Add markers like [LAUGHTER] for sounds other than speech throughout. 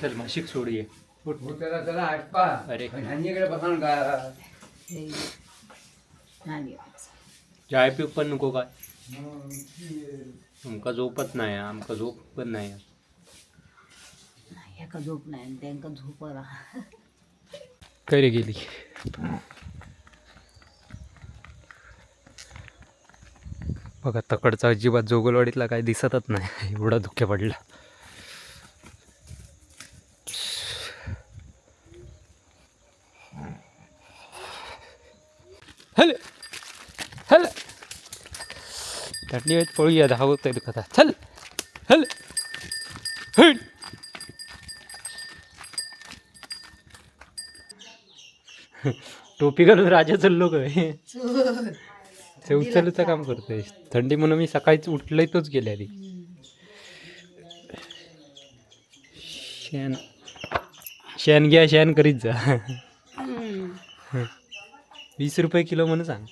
चल म्हशीक सोडूये उठ त्याला त्याला आटपा अरे. ह्यांनीकडे बसा ना का नाही चाय पिऊ पण नको काय आमका झोपत नाही आमका झोप पण नाही. एका झोप नाही आणि त्यांका झोप करी गेली. बघा तकडचा अजिबात जोगलवाडीतला काय दिसतच नाही. एवढा धुक्या पडला. वेळेत पळूया धावत आहे कथा. चल. हल हल टोपी घालून राजा चाललो काय ते उचलूचं काम करतोय. थंडी म्हणून मी सकाळीच उठलंय तोच गेल्या आधी. शेण. शेण घ्या शेण करीत जा. वीस रुपये किलो म्हणून सांग.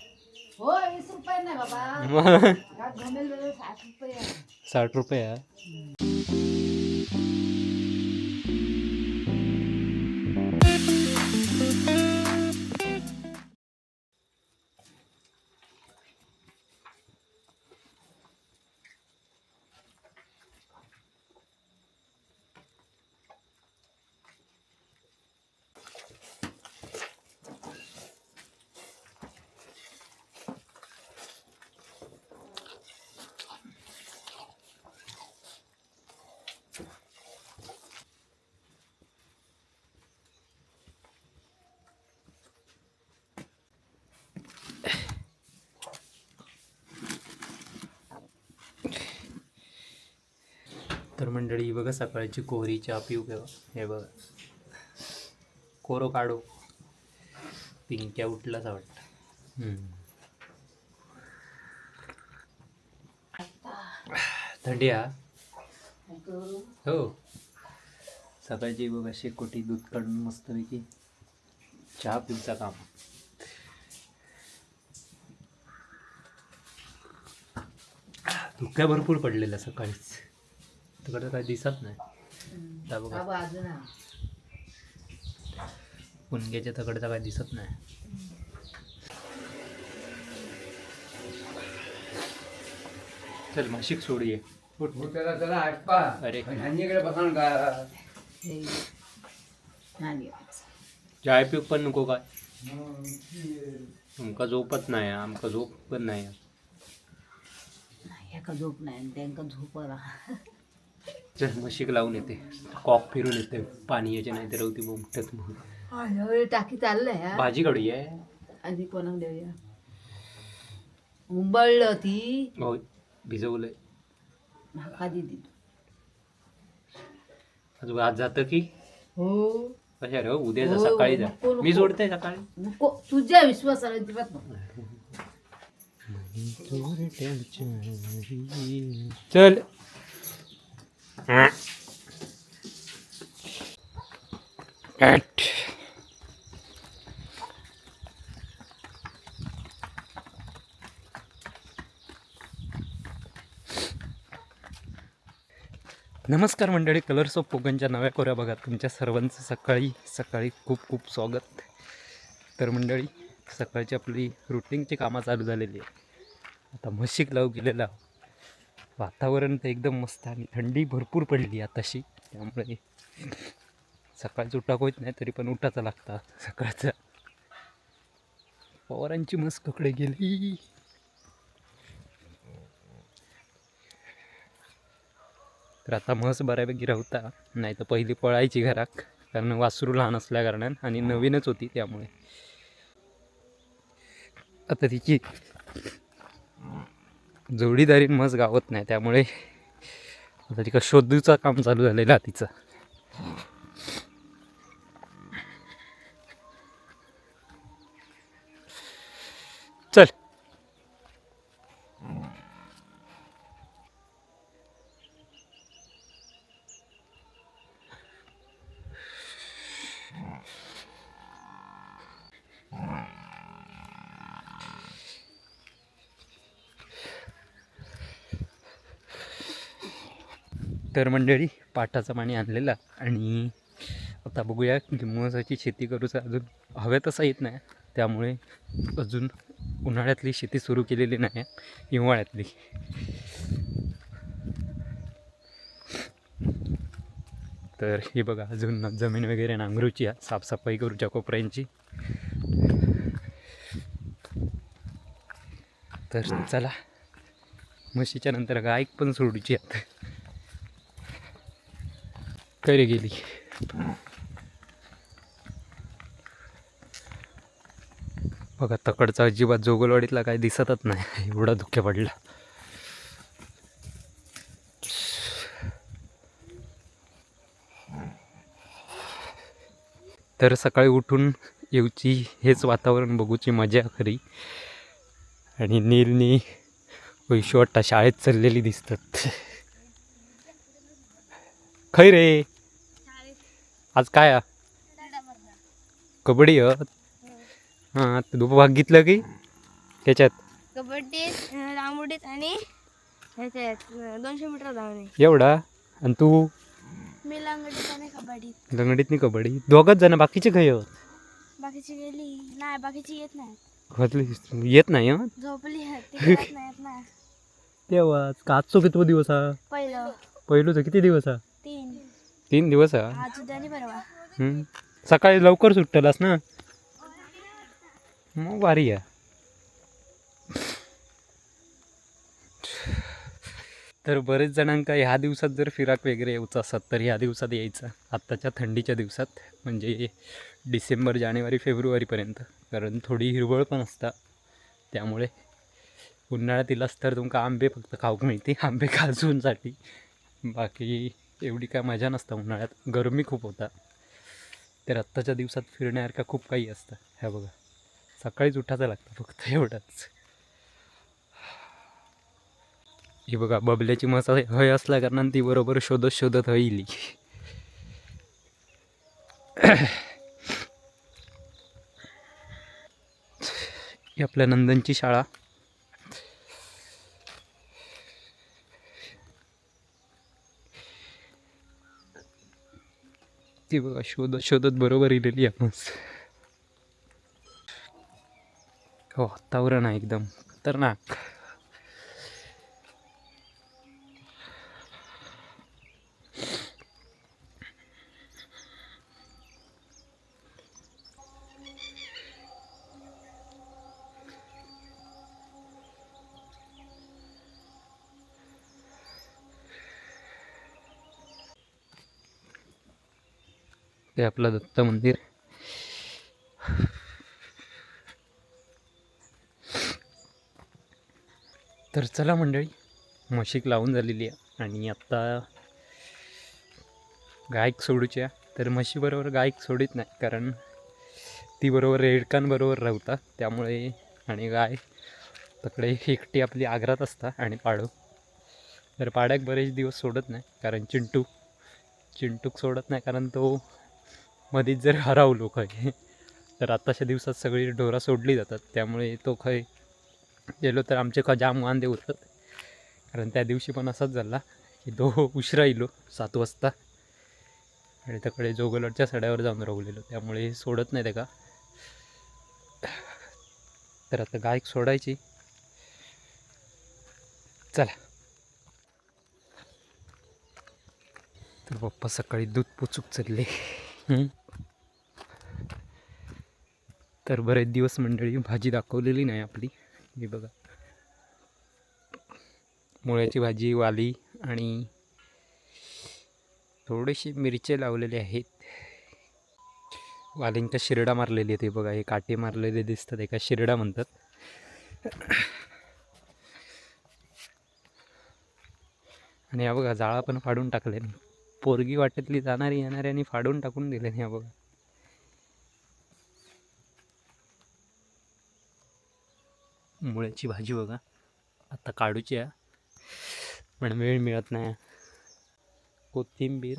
हो वीस रुपये नाही बाबा मग घात जमेल जवळ साठ रुपये आहे. साठ रुपये आहे. तर मंडळी बघा सकाळची कोहरी चहा पिऊ केव्हा हे बघा. कोरो काढू. पिंक्या उठलाच वाटतं. थंडी हा हो. सकाळची बघा शेकोटी दूध काढून मस्तपैकी चहा पिऊचा काम. धुक्या भरपूर पडलेल्या सकाळीच. तिकडं काय दिसत नाही. आता बघा. पुणग्याच्या तकडचा काय दिसत नाही. चल म्हशीक सोडूये उठ त्याला त्याला आटपा अरे. का? चाय पिऊ पण नको काय आमका झोपत नाही आमका झोप पण नाही. झोप नाही आणि त्यांका झोप आला चल म्हशीक लावून येते. कॉक फिरून येते. पाणी याचे नाही तर होती बोमटत मग टाकी चाललंय हा. भाजी काढूया आधी कोणाक देऊया? उंबळलं ती. हो भिजवलंय. म्हाका दिली अजून आज जातं की? हो. कशा रे उद्या जा हो, सकाळी जा. नको, नको. मी सोडते सकाळी. नको. तुझ्या विश्वासाला अजिबात नको. चल. नमस्कार मंडळी कलर्स ऑफ कोकणच्या नव्या कोऱ्या भागात तुमच्या सर्वांचं सकाळी सकाळी खूप खूप स्वागत. तर मंडळी सकाळची आपली रुटीनची कामं चालू झालेली आहे आता म्हशीक लावू गेलेला वातावरण तर एकदम मस्त आणि थंडी भरपूर पडली आताशी. त्यामुळे सकाळचं उठाक होत नाही तरी पण उठाचा लागतं सकाळचं. पवारांची मस्त ककडे गेली. तर आता म्हस बऱ्यापैकी राहता नाही तर पहिली पळायची घराक कारण वासरू लहान असल्या कारणान आणि नवीनच होती त्यामुळे. आता तिची जोडीदारी मज गावत नाही त्यामुळे आता तिका शोधूचं काम चालू झालेलं तिचं. तर मंडळी पाटाचं पाणी आणलेलं आणि आता बघूया किंमसाची शेती करूचं अजून हवे तसं येत नाही. त्यामुळे अजून उन्हाळ्यातली शेती सुरू केलेली नाही हिवाळ्यातली. तर हे बघा अजून जमीन वगैरे नांगरूची आहे साफसफाई करूच्या कोपऱ्यांची. तर चला म्हशीच्या नंतर गायक पण सोडूची आता करे गेली बघा तकडचा अजिबात जोगलवाडीतला काय दिसतच नाही एवढा धुक्या पडला तर सकाळी उठून येऊची हेच वातावरण बघूची मजा खरी आणि नीलनी वैशवट्टा शाळेत चाललेली दिसतात खै रे आज काय? आ? कबड्डी हां? तू भाग घेतलं की? त्याच्यात? कबड्डीत रांगोडीत आणि ह्याच्यात दोनशे मीटर धावणे. एवढा? आणि तू? मी लांगडीत आणि कबड्डीत. लंगडीतनी कबड्डी. दोघंच जण बाकीचे खय बाकीची गेली. नाही बाकीची येत नाही. घातली येत नाही हं? झोपली आहे, ती कळत नाही येत नाही. [LAUGHS] तेव्हाच का आजचो कितवा दिवस हा? पहिलं. पहिलोच किती दिवस हा? तीन. तीन दिवस हा आज उद्या आणि परवा. हम्म. सकाळी लवकर सुटलास ना? मग भारी आहे. तर बरेच जणांका ह्या दिवसात जर फिराक वगैरे यायचं असत तर ह्या दिवसात यायचं. आत्ताच्या थंडीच्या दिवसात म्हणजे डिसेंबर जानेवारी फेब्रुवारीपर्यंत कारण थोडी हिरवळ पण असता. त्यामुळे उन्हाळ्यात इलाच तर तुमका आंबे फक्त खाऊक मिळते आंबे खाजूंसाठी बाकी एवढी काय मजा नसतं उन्हाळ्यात. गरमी खूप होता. तर आत्ताच्या दिवसात फिरण्यासारखं खूप काही असतं. ह्या बघा. सकाळीच उठायचं लागतं फक्त एवढंच. ही बघा बबल्याची मसा हय असल्या कारणाने ती बरोबर शोधत शोधत होईली ही आपल्या नंदनची शाळा. ती बघा शोधत शोधत बरोबर इलेली आपण. हो, वातावरण आहे एकदम. खतरनाक. ते आपलं दत्त मंदिर. तर चला मंडळी म्हशीक लावून झालेली आहे आणि आत्ता गायक सोडूची आहे तर म्हशीबरोबर गायक सोडित नाही कारण ती बरोबर रेडकांबरोबर राहतात त्यामुळे आणि गाय तकडे एकटी आपली आग्रात असता आणि पाडो तर पाड्याक बरेच दिवस सोडत नाही कारण चिंटू चिंटूक सोडत नाही कारण तो मध्येच जर हरावलो खय तर आत्ताच्या दिवसात सगळी ढोरा सोडली जातात. त्यामुळे तो खय गेलो तर आमचे ख जाम वांदे उरतात कारण त्या दिवशी पण असाच झाला की तो उशिरा येलो सात वाजता. आणि त्याकडे जोगलडच्या सड्यावर जाऊन राहलेलो त्यामुळे सोडत नाही त्या का. तर आता गायक सोडायची. चला. तर पप्पा सकाळी दूध पोचूक चालले. तर बरेच दिवस मंडळी भाजी दाखवलेली नाही आपली. हे बघा. मुळ्याची भाजी वाली आणि थोडेसे मिरचे लावलेले आहेत. वालींच्या शिरडा मारलेली आहेत हे बघा. हे काटे मारलेले दिसतात. एका शिरडा म्हणतात. आणि हा बघा जाळा पण फाडून टाकले पोरगी वाटेतली जाणारी येणाऱ्यांनी फाडून टाकून दिले हा बघा. मुळ्याची भाजी बघा. आता काढूची आहे. पण वेळ मिळत नाही. कोथिंबीर.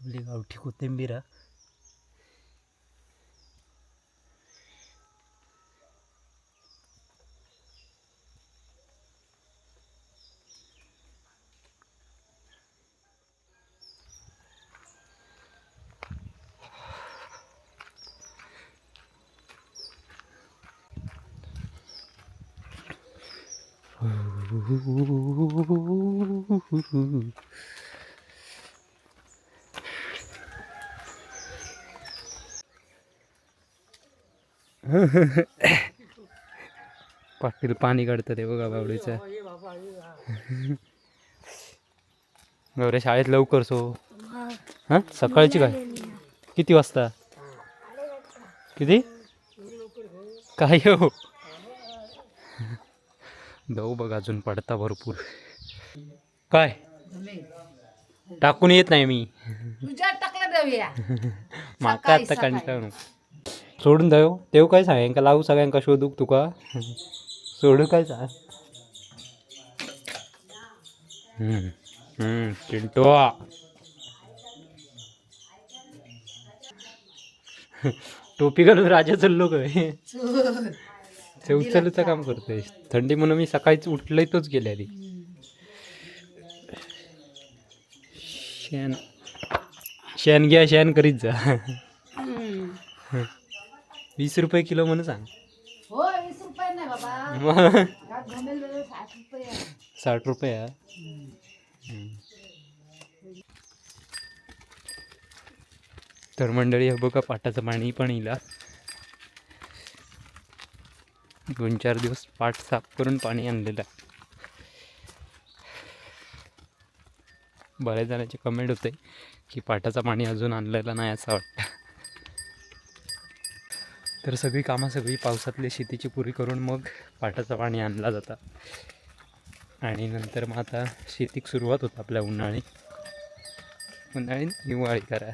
आपली गावठी कोथिंबीर आहे. पाटील पाणी काढतं ते बघा बावडीचं गौऱ्या शाळेत लवकर सो. हां? सकाळची काय? किती वाजता? किती? काय हो? जाऊ बघ अजून पडता भरपूर. काय? टाकून येत नाही मी. माका [LAUGHS] आता. कंटाळून सोडून देव. तेव काय सांग लावू सगळ्यांका शोधूक तुका? सोडू काय सांग? चिंटू [LAUGHS] टोपी घालून राजा चाललो काय? ते उचलूचं काम करतोय. थंडी म्हणून मी सकाळीच उठलंय तोच गेल्या आधी शेण शेण घ्या शेण करीत जा. वीस रुपये किलो म्हणून सांग. हो साठ रुपये. तर मंडळी हे बघा पाटाचं पाणी पण इला. दोन चार दिवस पाठ साफ करून पाणी आणलेलं आहे. बऱ्याच जणांचे कमेंट होते की पाटाचं पाणी अजून आणलेलं नाही असं वाटतं. तर सगळी कामं सगळी पावसातली शेतीची पुरी करून मग पाटाचं पाणी आणला जातं. आणि नंतर मग आता शेतीक सुरुवात होतं आपल्या उन्हाळी. उन्हाळी हिवाळी करा.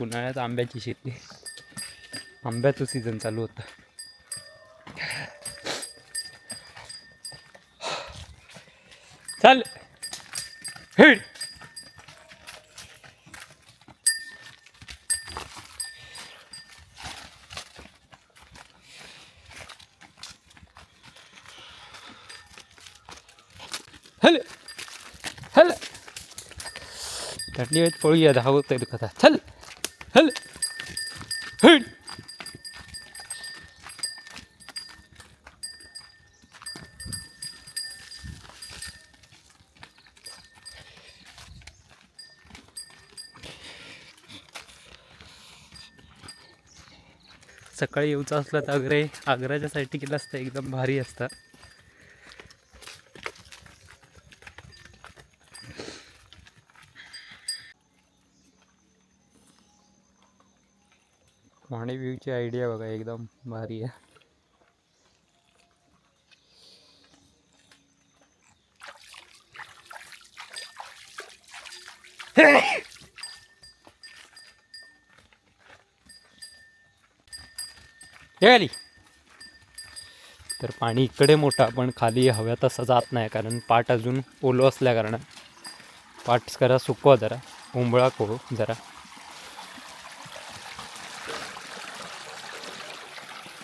उन्हाळ्यात आंब्याची शेती. आंब्याचं सीझन चालू होतं. चाल हेड हल हल थंडी वेळेत पळूया धावत आहे कथा चल सकाळी येऊचं असलं तर आग्रे आग्राच्या साईडची केलं असतं एकदम भारी असतं. माणे व्ह्यूची आयडिया बघा एकदम भारी आहे. [LAUGHS] हे आली. तर पाणी इकडे मोठा पण खाली हव्या तसा जात नाही कारण पाट अजून ओलो असल्या कारणात पाट जरा सुकवा जरा उंबळा कोळू जरा.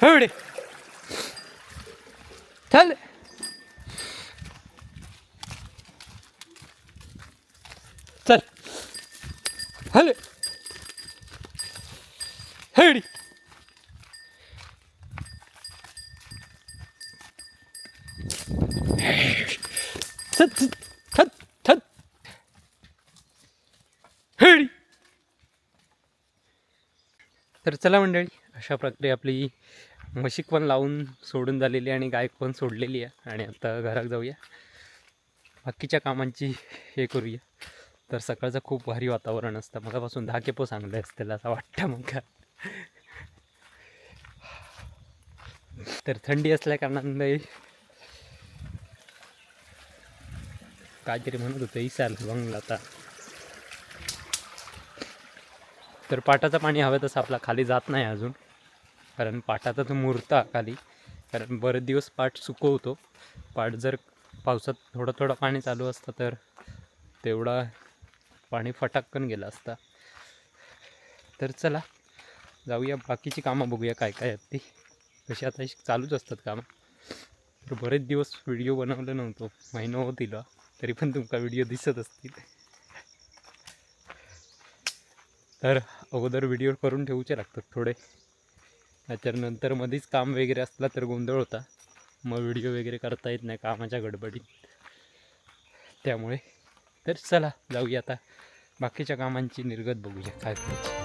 एवढे चल. चल. हॅलो चला मंडळी अशा प्रकारे आपली म्हशीक पण लावून सोडून झालेली आहे आणि गायक पण सोडलेली आहे. आणि आता घरात जाऊया. बाकीच्या कामांची हे करूया. तर सकाळचं खूप भारी वातावरण असतं. मगापासून दहा केपो चांगले असतील असं वाटतं मग. का तर थंडी असल्या कारणाने काहीतरी म्हणत होतं इसाल बंगला आता. तर पाटाचं पाणी हवं तसं आपला खाली जात नाही अजून. कारण पाटाचा तो मुरता खाली. कारण बरेच दिवस पाट सुकवतो. पाट जर पावसात थोडं थोडं पाणी चालू असतं तर तेवढा पाणी फटाक्कन गेलं असता. तर चला जाऊया. बाकीची कामं बघूया काय काय आहेत ती. कशी आता चालूच असतात कामं. तर बरेच दिवस व्हिडिओ बनवलं नव्हतो. महिना होतील तरी पण तुमका व्हिडिओ दिसत असतील. तर अगोदर व्हिडिओ करून ठेवूचे लागतात थोडे. त्याच्यानंतर मध्येच काम वगैरे असला तर गोंधळ होता. मग व्हिडिओ वगैरे करता येत नाही कामाच्या गडबडीत. त्यामुळे तर चला जाऊया आता. बाकीच्या कामांची निर्गत बघूया काय करायची.